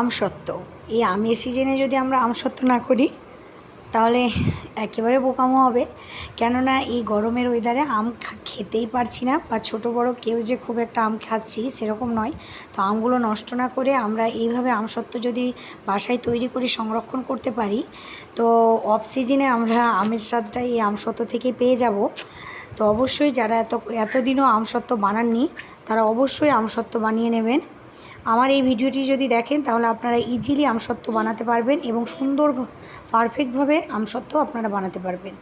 আমসত্ত্ব। এই আমের সিজনে যদি আমরা আমসত্ত্ব না করি, তাহলে একেবারে বোকামো হবে। কেননা এই গরমের ওয়েদারে আম খেতেই পারছি না বা ছোটো বড় কেউ যে খুব একটা আম খাচ্ছি সেরকম নয়। তো আমগুলো নষ্ট না করে আমরা এইভাবে আমসত্ত্ব যদি বাসায় তৈরি করে সংরক্ষণ করতে পারি, তো অফ সিজনে আমরা আমের স্বাদটা এই আমসত্ত্ব থেকে পেয়ে যাব। তো অবশ্যই যারা এত, এতদিনও আমসত্ত্ব বানাননি, তারা অবশ্যই আমসত্ত্ব বানিয়ে নেবেন। আমার এই ভিডিওটি যদি দেখেন, তাহলে আপনারা ইজিলি আমসত্ত্ব বানাতে পারবেন এবং সুন্দর পারফেক্টভাবে আমসত্ত্ব আপনারা বানাতে পারবেন।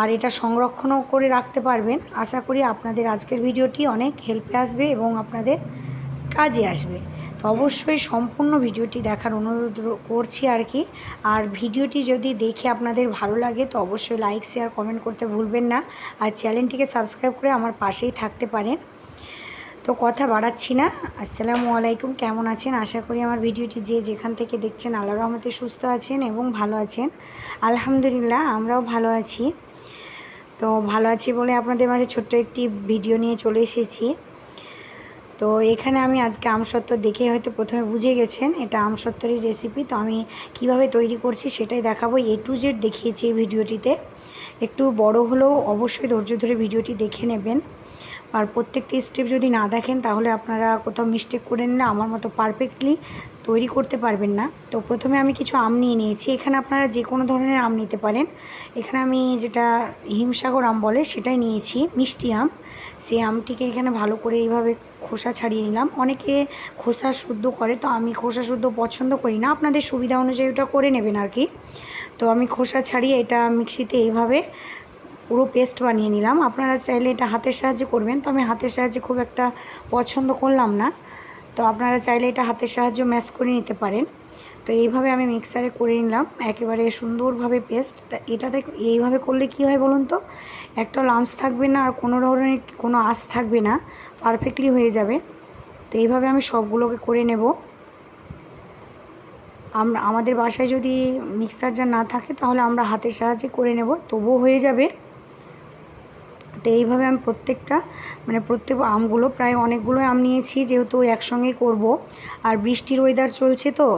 আর এটা সংরক্ষণও করে রাখতে পারবেন। আশা করি আপনাদের আজকের ভিডিওটি অনেক হেল্পে আসবে এবং আপনাদের কাজে আসবে। তো অবশ্যই সম্পূর্ণ ভিডিওটি দেখার অনুরোধ করছি আর কি। আর ভিডিওটি যদি দেখে আপনাদের ভালো লাগে, তো অবশ্যই লাইক শেয়ার কমেন্ট করতে ভুলবেন না। আর চ্যানেলটিকে সাবস্ক্রাইব করে আমার পাশেই থাকতে পারেন। তো কথা বাড়াচ্ছি না। আসসালামু আলাইকুম, কেমন আছেন? আশা করি আমার ভিডিওটি যে যেখান থেকে দেখছেন আল্লাহ রহমতে সুস্থ আছেন এবং ভালো আছেন। আলহামদুলিল্লাহ, আমরাও ভালো আছি। তো ভালো আছি বলে আপনাদের মাঝে ছোট্ট একটি ভিডিও নিয়ে চলে এসেছি। তো এখানে আমি আজকে আমসত্ত্ব দেখে হয়তো প্রথমে বুঝে গেছেন, এটা আমসত্ত্বরই রেসিপি তো আমি কীভাবে তৈরি করছি সেটাই দেখাবো। এ টু জেড দেখিয়েছি এই ভিডিওটিতে। একটু বড় হলেও অবশ্যই ধৈর্য ধরে ভিডিওটি দেখে নেবেন। আর প্রত্যেকটি স্টেপ যদি না দেখেন, তাহলে আপনারা কোথাও মিস্টেক করে নিলে আমার মতো পারফেক্টলি তৈরি করতে পারবেন না। তো প্রথমে আমি কিছু আম নিয়ে নিয়েছি। এখানে আপনারা যে কোনো ধরনের আম নিতে পারেন। এখানে আমি যেটা হিমসাগর আম বলে, সেটাই নিয়েছি, মিষ্টি আম। সেই আমটিকে এখানে ভালো করে এইভাবে খোসা ছাড়িয়ে নিলাম। অনেকে খোসা শুদ্ধ করে, তো আমি খোসা শুদ্ধ পছন্দ করি না। আপনাদের সুবিধা অনুযায়ী ওটা করে নেবেন আর কি। তো আমি খোসা ছাড়িয়ে এটা মিক্সিতে এইভাবে পুরো পেস্ট বানিয়ে নিলাম। আপনারা চাইলে এটা হাতের সাহায্যে করবেন, তো আমি হাতের সাহায্যে খুব একটা পছন্দ করলাম না। তো আপনারা চাইলে এটা হাতের সাহায্যে ম্যাশ করে নিতে পারেন। তো এইভাবে আমি মিক্সারে করে নিলাম, একেবারে সুন্দরভাবে পেস্ট তা এটাতে এইভাবে করলে কি হয় বলুন তো? একটা লামস থাকবে না, আর কোনো ধরনের কোনো আঁশ থাকবে না পারফেক্টলি হয়ে যাবে। তো এইভাবে আমি সবগুলোকে করে নেব। আমরা আমাদের বাসায় যদি মিক্সার জার না থাকে, তাহলে আমরা হাতের সাহায্যে করে নেব, তবুও হয়ে যাবে। তো এইভাবে আমি প্রত্যেকটা মানে প্রত্যেক আমগুলো, প্রায় অনেকগুলো আম নিয়েছি যেহেতু একসঙ্গেই করব। আর বৃষ্টির ওয়েদার চলছে তো,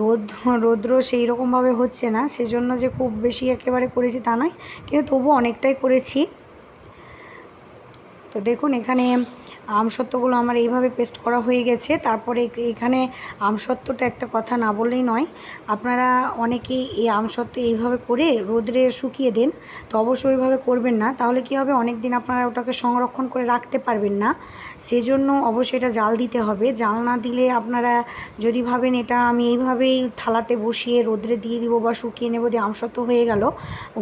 রোদ, রোদ্র সেই রকমভাবে হচ্ছে না। সেজন্য যে খুব বেশি একেবারে করেছি তা নয়, কিন্তু তবু অনেকটাই করেছি। তো দেখুন এখানে আমসত্ত্বগুলো আমার এইভাবে পেস্ট করা হয়ে গেছে। তারপরে এখানে আমসত্ত্বটা একটা কথা না বললেই নয়। আপনারা অনেকেই এই আমসত্ত্ব এইভাবে করে রোদ্রে শুকিয়ে দেন তো অবশ্যই ওইভাবে করবেন না। তাহলে কি হবে? অনেক দিন আপনারা ওটাকে সংরক্ষণ করে রাখতে পারবেন না। সেজন্য অবশ্যই এটা জাল দিতে হবে। জাল না দিলে আপনারা যদি ভাবেন এটা আমি এইভাবেই থালাতে বসিয়ে রোদ্রে দিয়ে দিব বা শুকিয়ে নেব দিয়ে আমসত্ত্ব হয়ে গেল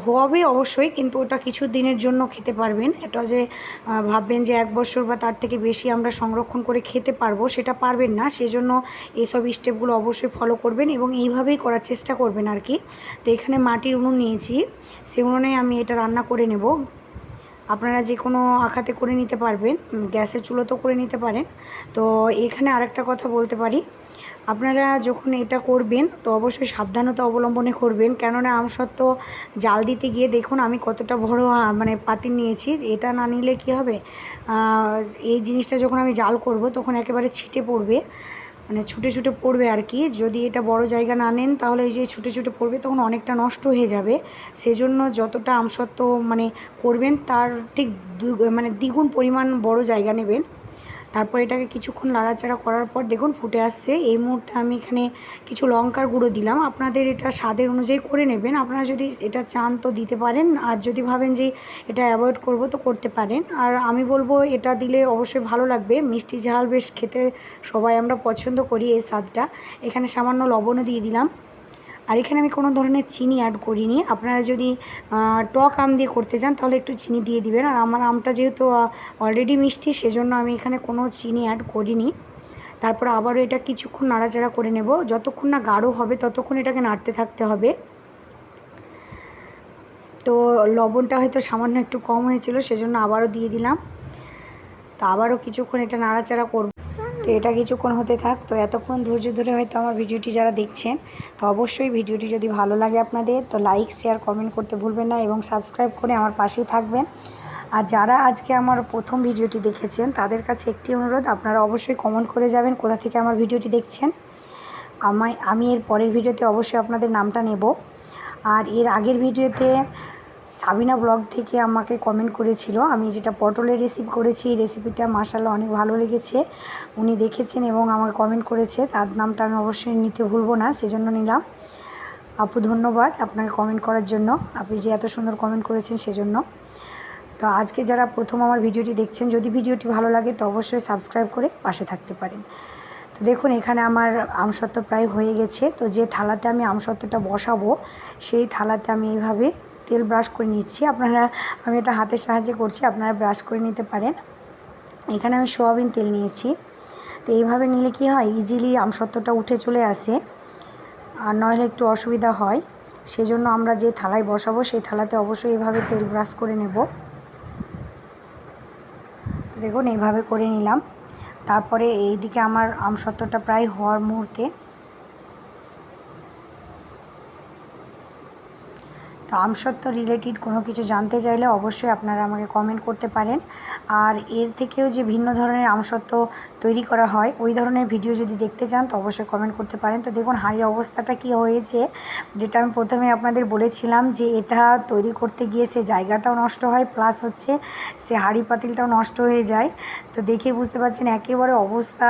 হবে অবশ্যই। কিন্তু ওটা কিছু দিনের জন্য খেতে পারবেন। এটা যে আহ, ভাববেন যে এক বছর বা তার থেকে বেশি আমরা সংরক্ষণ করে খেতে পারব, সেটা পারবেন না। সেজন্য এইসব স্টেপগুলো অবশ্যই ফলো করবেন এবং এইভাবেই করার চেষ্টা করবেন আর কি। তো এখানে মাটির উনুন নিয়েছি, সে উনুনে আমি এটা রান্না করে নেব। আপনারা যে কোনো আখাতে করে নিতে পারবেন গ্যাসের গ্যাসের চুলোতেও করে নিতে পারেন। তো এখানে আরেকটা কথা বলতে পারি। আপনারা যখন এটা করবেন, তো অবশ্যই সাবধানতা অবলম্বনে করবেন। কেননা আমসত্ত্ব জাল দিতে গিয়ে দেখুন, আমি কতটা বড় মানে পাতিল নিয়েছি। এটা না নিলে কি হবে? এই জিনিসটা যখন আমি জাল করব, তখন একেবারে ছিটে পড়বে। মানে ছুটে ছুটে পড়বে আর কি। যদি এটা বড় জায়গা না নেন, তাহলে এই যে ছুটে ছুটে পড়বে, তখন অনেকটা নষ্ট হয়ে যাবে। সেজন্য যতটা আমসত্ত্ব মানে করবেন, তার ঠিক মানে দ্বিগুণ পরিমাণ বড় জায়গা নেবেন। তারপর এটাকে কিছুক্ষণ নাড়াচাড়া করার পর দেখুন ফুটে আসছে। এই মুহূর্তে আমি এখানে কিছু লঙ্কার গুঁড়ো দিলাম। আপনাদের এটা স্বাদের অনুযায়ী করে নেবেন। আপনারা যদি এটা চান তো দিতে পারেন। আর যদি ভাবেন যে এটা অ্যাভয়েড করব তো করতে পারেন। আর আমি বলব এটা দিলে অবশ্যই ভালো লাগবে। মিষ্টি ঝাল বেশ খেতে সবাই আমরা পছন্দ করি এই স্বাদটা। এখানে সামান্য লবণও দিয়ে দিলাম। আর এখানে আমি কোনো ধরনের চিনি অ্যাড করিনি। আপনারা যদি টক আম দিয়ে করতে চান, তাহলে একটু চিনি দিয়ে দিবেন। আর আমার আমটা যেহেতু অলরেডি মিষ্টি, সেজন্য আমি এখানে কোনো চিনি অ্যাড করিনি। তারপর আবারও এটা কিছুক্ষণ নাড়াচাড়া করে নেব। যতক্ষণ না গাঢ় হবে, ততক্ষণ এটাকে নাড়তে থাকতে হবে। তো লবণটা হয়তো সামান্য একটু কম হয়েছিল, সেজন্য আবারও দিয়ে দিলাম। তো আবারও কিছুক্ষণ এটা নাড়াচাড়া করব। তো এটা কিছুক্ষণ হতে থাক, তো এতক্ষণ ধৈর্য ধরে হয়তো আমার ভিডিওটি যারা দেখছেন, তো অবশ্যই ভিডিওটি যদি ভালো লাগে আপনাদের, তো লাইক শেয়ার কমেন্ট করতে ভুলবেন না এবং সাবস্ক্রাইব করে আমার পাশেই থাকবেন। আর যারা আজকে আমার প্রথম ভিডিওটি দেখেছেন, তাদের কাছে একটি অনুরোধ, আপনারা অবশ্যই কমেন্ট করে যাবেন কোথা থেকে আমার ভিডিওটি দেখছেন। আমায়, আমি এর পরের ভিডিওতে অবশ্যই আপনাদের নামটা নেব। আর এর আগের ভিডিওতে সাবিনা ব্লগ থেকে আমাকে কমেন্ট করেছিল। আমি যেটা পটলের রেসিপি করেছি, এই রেসিপিটা মাসাল্লাহ অনেক ভালো লেগেছে। উনি দেখেছেন এবং আমাকে কমেন্ট করেছে। তার নামটা আমি অবশ্যই নিতে ভুলবো না, সেজন্য নিলাম। আপু, ধন্যবাদ আপনাকে কমেন্ট করার জন্য। আপনি যে এত সুন্দর কমেন্ট করেছেন সেজন্য। তো আজকে যারা প্রথম আমার ভিডিওটি দেখছেন, যদি ভিডিওটি ভালো লাগে তো অবশ্যই সাবস্ক্রাইব করে পাশে থাকতে পারেন। তো দেখুন, এখানে আমার আমসত্ত্ব প্রায় হয়ে গেছে। তো যে থালাতে আমি আমসত্ত্বটা বসাবো, সেই থালাতে আমি এইভাবে তেল ব্রাশ করে নিচ্ছি। আপনারা, আমি এটা হাতের সাহায্যে করছি, আপনারা ব্রাশ করে নিতে পারেন। এখানে আমি সোয়াবিন তেল নিয়েছি। তো এইভাবে নিলে কি হয়? ইজিলি আমসত্ত্বটা উঠে চলে আসে। আর নইলে একটু অসুবিধা হয়। সেজন্য আমরা যে থালায় বসাবো, সেই থালাতে অবশ্যই এভাবে তেল ব্রাশ করে নেব। দেখুন, এইভাবে করে নিলাম। তারপরে এইদিকে আমার আমসত্ত্বটা প্রায় হওয়ার মুহূর্তে তো আমসত্ত্ব রিলেটেড কোনো কিছু জানতে চাইলে অবশ্যই আপনারা আমাকে কমেন্ট করতে পারেন। আর এর থেকেও যে ভিন্ন ধরনের আমসত্ত্ব তৈরি করা হয়, ওই ধরনের ভিডিও যদি দেখতে চান, তো অবশ্যই কমেন্ট করতে পারেন। তো দেখুন, হাঁড়ির অবস্থাটা কি হয়েছে? যেটা আমি প্রথমে আপনাদের বলেছিলাম যে এটা তৈরি করতে গিয়ে সে জায়গাটাও নষ্ট হয় প্লাস হচ্ছে সে হাঁড়ি পাতিলটাও নষ্ট হয়ে যায়। তো দেখে বুঝতে পারছেন, একেবারে অবস্থা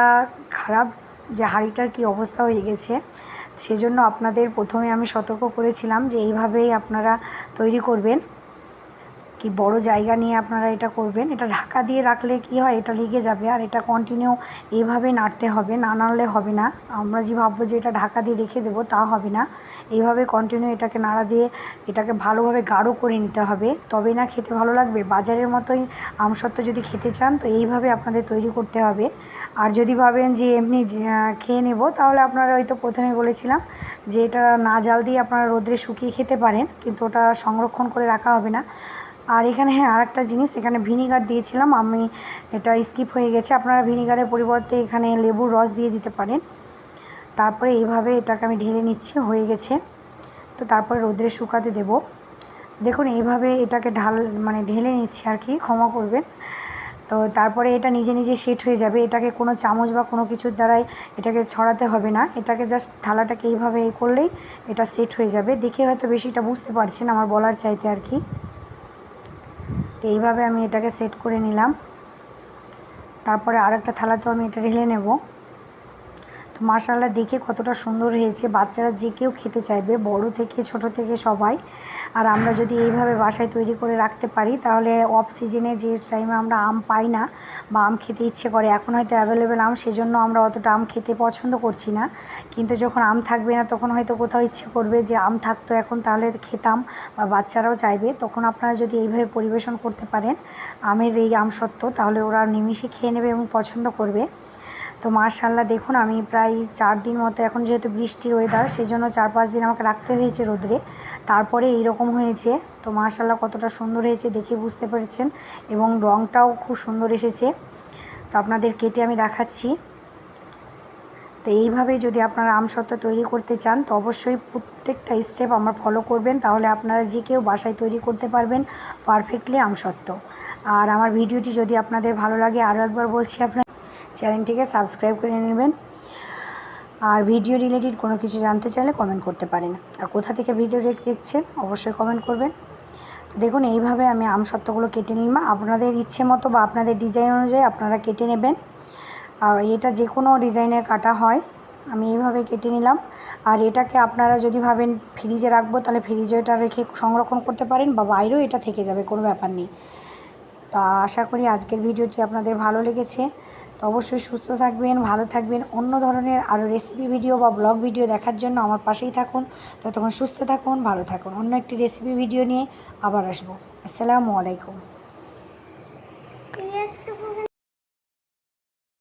খারাপ যে হাঁড়িটার কি অবস্থা হয়ে গেছে। সেজন্য আপনাদের প্রথমে আমি সতর্ক করেছিলাম যে এইভাবেই আপনারা তৈরি করবেন। কি বড় জায়গা নিয়ে আপনারা এটা করবেন? এটা ঢাকা দিয়ে রাখলে কি হয়? এটা লেগে যাবে আর এটা কন্টিনিউ এইভাবে নাড়তে হবে। না নাড়লে হবে না। আমরা যে ভাববো যে এটা ঢাকা দিয়ে রেখে দেবো, তা হবে না। এইভাবে কন্টিনিউ এটাকে নাড়া দিয়ে এটাকে ভালোভাবে গাঢ় করে নিতে হবে। তবে না খেতে ভালো লাগবে? বাজারের মতোই আমসত্ত্ব যদি খেতে চান, তো এইভাবে আপনাদের তৈরি করতে হবে। আর যদি ভাবেন যে এমনি খেয়ে নেব, তাহলে আপনারা হয়তো প্রথমে বলেছিলাম যে এটা না জাল দিয়ে আপনারা রোদ্রে শুকিয়ে খেতে পারেন, কিন্তু ওটা সংরক্ষণ করে রাখা হবে না। আর এখানে হ্যাঁ আর একটা জিনিস, এখানে ভিনিগার দিয়েছিলাম, আমি এটা স্কিপ হয়ে গেছে, আপনারা ভিনিগারের পরিবর্তে এখানে লেবুর রস দিয়ে দিতে পারেন। তারপরে এইভাবে এটাকে আমি ঢেলে নিচ্ছি, হয়ে গেছে। তো তারপরে রোদ্রে শুকাতে দেব। দেখুন, এইভাবে এটাকে ঢাল মানে ঢেলে নিচ্ছি আর কি, ক্ষমা করবেন। তো তারপরে এটা নিজে নিজে সেট হয়ে যাবে, এটাকে কোনো চামচ বা কোনো কিছুর দ্বারাই এটাকে ছড়াতে হবে না। এটাকে জাস্ট থালাটাকে এইভাবে এ করলেই এটা সেট হয়ে যাবে। দেখে হয়তো বেশিটা বুঝতে পারছেন, আমার বলার চাইতে আর কি। তো এইভাবে আমি এটাকে সেট করে নিলাম। তারপরে আরেকটা থালাতেও আমি এটা ঢেলে নেব। তো মার্শাল্লাহ দেখে কতটা সুন্দর হয়েছে। বাচ্চারা যে কেউ খেতে চাইবে, বড় থেকে ছোট থেকে সবাই। আর আমরা যদি এইভাবে বাসায় তৈরি করে রাখতে পারি, তাহলে অফ সিজনে যে টাইমে আমরা আম পাই না বা আম খেতে ইচ্ছে করে, এখন হয়তো অ্যাভেলেবেল আম, সেজন্য আমরা অতটা আম খেতে পছন্দ করছি না। কিন্তু যখন আম থাকবে না, তখন হয়তো কোথাও ইচ্ছে করবে যে আম থাকতো, এখন তাহলে খেতাম বা বাচ্চারাও চাইবে। তখন আপনারা যদি এইভাবে পরিবেশন করতে পারেন, আমের এই আম সত্ত্ব তাহলে ওরা নিমিশে খেয়ে নেবে এবং পছন্দ করবে। তো মার্শাল্লাহ দেখুন আমি প্রায় চার দিন মতো এখন যেহেতু বৃষ্টির ওয়েদার সেই জন্য চার পাঁচ দিন আমাকে রাখতে হয়েছে রোদ্রে। তারপরে এইরকম হয়েছে, তো মার্শাল্লাহ কতটা সুন্দর হয়েছে দেখে বুঝতে পেরেছেন এবং রঙটাও খুব সুন্দর এসেছে। তো আপনাদের কেটে আমি দেখাচ্ছি। তো এইভাবে যদি আপনারা আমসত্ত্ব তৈরি করতে চান, তো অবশ্যই প্রত্যেকটা স্টেপ আমার ফলো করবেন, তাহলে আপনারা যে কেউ বাসায় তৈরি করতে পারবেন পারফেক্টলি আমসত্ত্ব। আর আমার ভিডিওটি যদি আপনাদের ভালো লাগে, আরও একবার বলছি আপনার চ্যানেলটিকে সাবস্ক্রাইব করে নেবেন। আর ভিডিও রিলেটেড কোনো কিছু জানতে চাইলে কমেন্ট করতে পারেন। আর কোথা থেকে ভিডিও দেখছেন, অবশ্যই কমেন্ট করবেন। দেখুন, এইভাবে আমি আম সত্ত্বগুলো কেটে নিলাম আপনাদের ইচ্ছে মতো বা আপনাদের ডিজাইন অনুযায়ী আপনারা কেটে নেবেন। আর এটা যে কোনো ডিজাইনের কাটা হয়, আমি এইভাবে কেটে নিলাম। আর এটাকে আপনারা যদি ভাবেন ফ্রিজে রাখব, তাহলে ফ্রিজে এটা রেখে সংরক্ষণ করতে পারেন বা বাইরেও এটা থেকে যাবে, কোনো ব্যাপার নেই। তো আশা করি আজকের ভিডিওটি আপনাদের ভালো লেগেছে। অবশ্যই সুস্থ থাকবেন, ভালো থাকবেন। অন্য ধরনের আরও রেসিপি ভিডিও বা ব্লগ ভিডিও দেখার জন্য আমার পাশেই থাকুন। ততক্ষণ সুস্থ থাকুন, ভালো থাকুন। অন্য একটি রেসিপি ভিডিও নিয়ে আবার আসব। আসসালামু আলাইকুম।